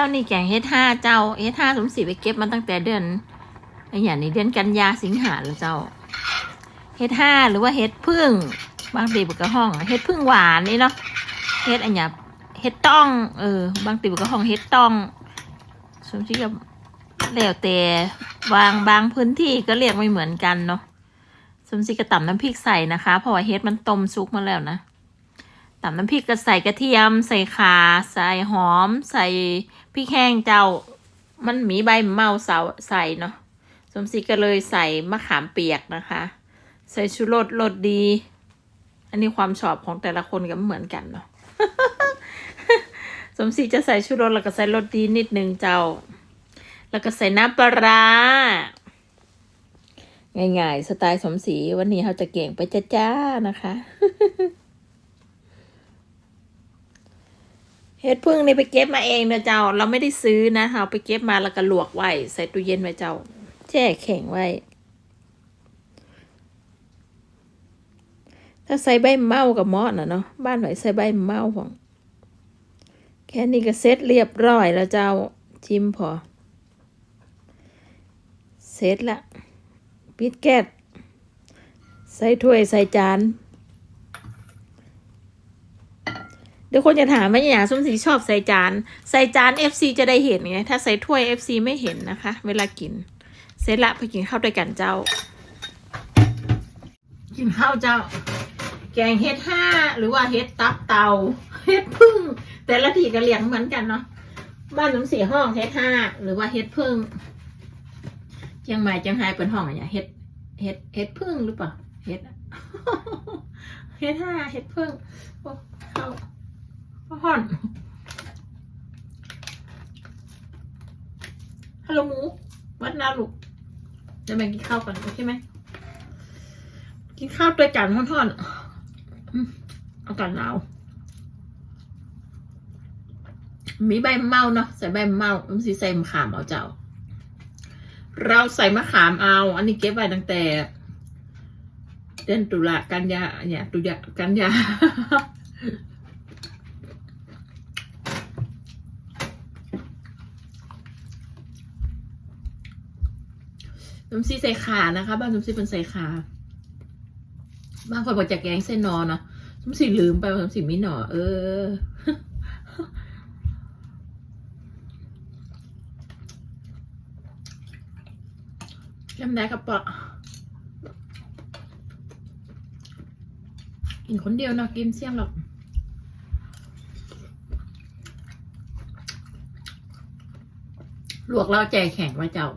จ้านี่แกงเฮ็ดห้าเจ้าเฮ็ดห้าสมศรีไปเก็บมาตั้งแต่เดือนไอ้อย่างนี้เดือนกันยาสิงหาแล้วเจ้าเฮ็ดห้าหรือว่าเฮ็ดพึ่งบางตีบุกกระห้องเฮ็ดพึ่งหวานนี่เนาะเฮ็ดอันเนี้ยเฮ็ดต้อง เออ บางตีบุกกระห้องเฮ็ดต้องสมศรีก็แล้วแต่บางบางพื้นที่ก็เรียกไม่เหมือนกันเนาะสมศรีก็ต่ำน้ำพริกใส่นะคะ เพราะว่าเฮ็ดมันต้มซุกมาแล้วนะ ตำน้ำพริกก็ใส่กระเทียม ใส่ข่าใส่หอม ใส่พริกแห้งเจ้า มันมีใบเมาเสาใส่เนาะสมศรีก็เลยใส่มะขามเปียกนะคะ ใส่ชูรสรสดี อันนี้ความชอบของแต่ละคนก็ไม่เหมือนกันเนาะสมศรีจะใส่ชูรสแล้วก็ใส่รสดีนิดนึงเจ้า แล้วก็ใส่น้ำปลาร้าง่ายๆ สไตล์สมศรีวันนี้เราจะเก่งไปจ้าๆนะคะ เฮ็ดพึ่งนี่ไปเก็บมาเองนะเจ้า เราไม่ได้ซื้อนะเราไปเก็บมาแล้วก็ลวกไว้ใส่ตู้เย็นไว้เจ้า แช่แข็งไว้ ถ้าใส่ใบเมากับมอสนะเนาะบ้านไหนใส่ใบเมาของแค่นี้ก็เสร็จเรียบร้อยแล้วเจ้าชิมพอเสร็จละปิดแก๊สใส่ถ้วยใส่จาน เดี๋ยวคนจะถามว่าอย่างสมศรีชอบใส่จาน ใส่จาน FC จะได้เห็นไง ถ้าใส่ถ้วย FC ไม่เห็นนะคะ เวลากิน เสร็จละไปกินข้าวด้วยกันเจ้า กินข้าวเจ้า แกงเฮ็ดห้าหรือว่าเฮ็ดตับเตาเฮ็ดพึ่ง แต่ละทีก็เลี้ยงเหมือนกันเนาะ บ้านสมศรีห้องเฮ็ดห้าหรือว่าเฮ็ดพึ่งเชียงใหม่เชียงรายเป็นห้องอะไรเฮ็ดเฮ็ดเฮ็ดพึ่งหรือเปล่าเฮ็ดเฮ็ดห้าเฮ็ดพึ่งโอ้เข้า ห่อนฮัลโหลหมูวัดนาลูกจะแบ่งกินข้าวก่อนโอเคไหมกินข้าวด้วยกันห่อนๆอืมอากาศหนาวมีใบมะเมาเนาะใส่ใบมะเมามันสิใส่มะขามเอาเจ้า เราใส่มะขามเอา อันนี้เก็บไว้ตั้งแต่เดือนตุลากันยาเนี่ยตุลากันยา น้ำซีใส่ขานะคะ บ้านน้ำซีเป็นใส่ขาบางคนบอกจะแกงเส้นนอเนาะน้ำซีลืมไปว่าน้ำซีมีหนอเออ จำได้ครับปะกินคนเดียวเนาะกินเสี่ยงหรอกลวกแล้วใจแข็งไว้เจ้า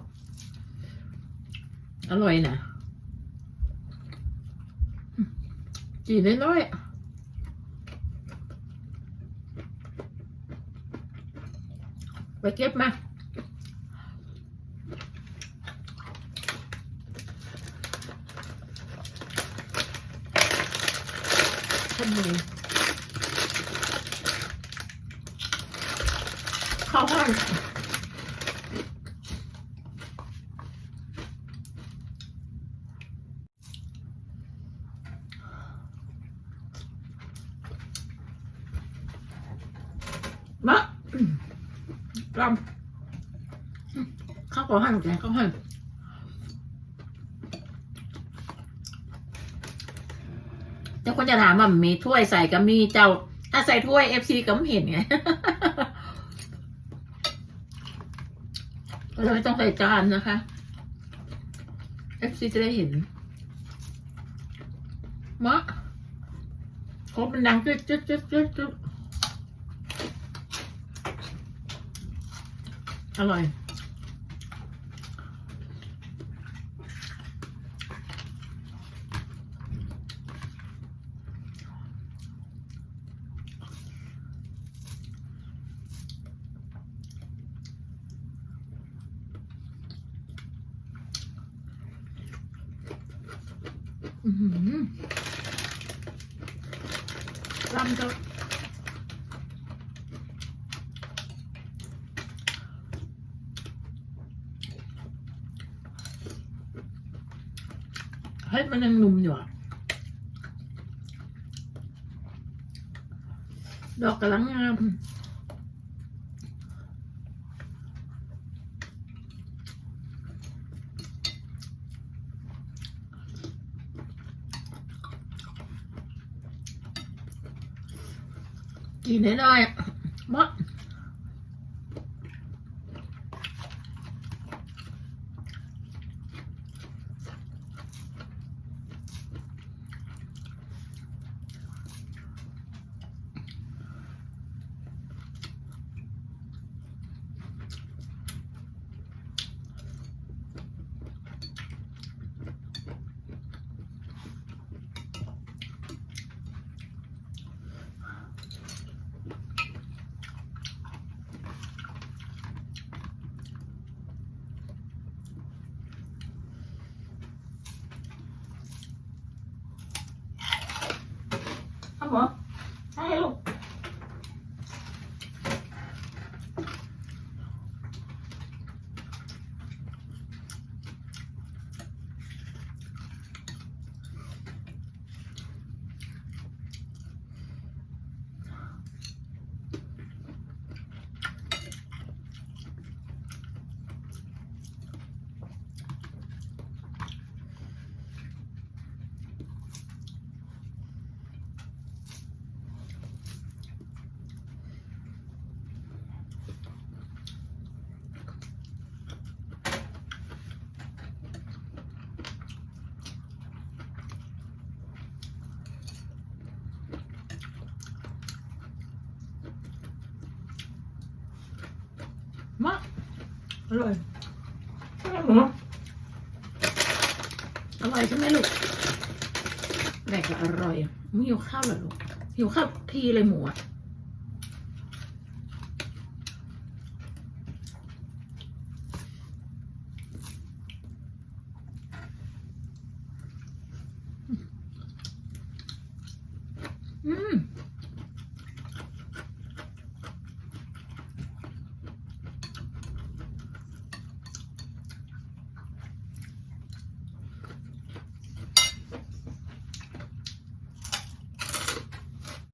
อร่อยนะจีนน้อยๆไปเก็บมาข้าวหมูข้าวห้อน มะลำข้าวขอหั่นแกงข้าวหั่นเจ้าคนจะถามว่ามีถ้วยใส่ก็มีเจ้าถ้าใส่ถ้วยเอฟซีก็ไม่เห็นไงเราไม่ต้องใส่จานนะคะเอฟซีจะได้เห็นมะโคบมันดังจุดจุดจุดจุดจุด อร่อยอือ เฮ้ยมันยังนุ่มอยู่อะดอกกำลังงามกินได้เลยมด ครั มอใช่ลูกมะอร่อยใช่หมออร่อยใช่ไหมลูกแรกก็อร่อยไม่หิวข้าวเหรอลูกหิวข้าวทีเลยหมูอะ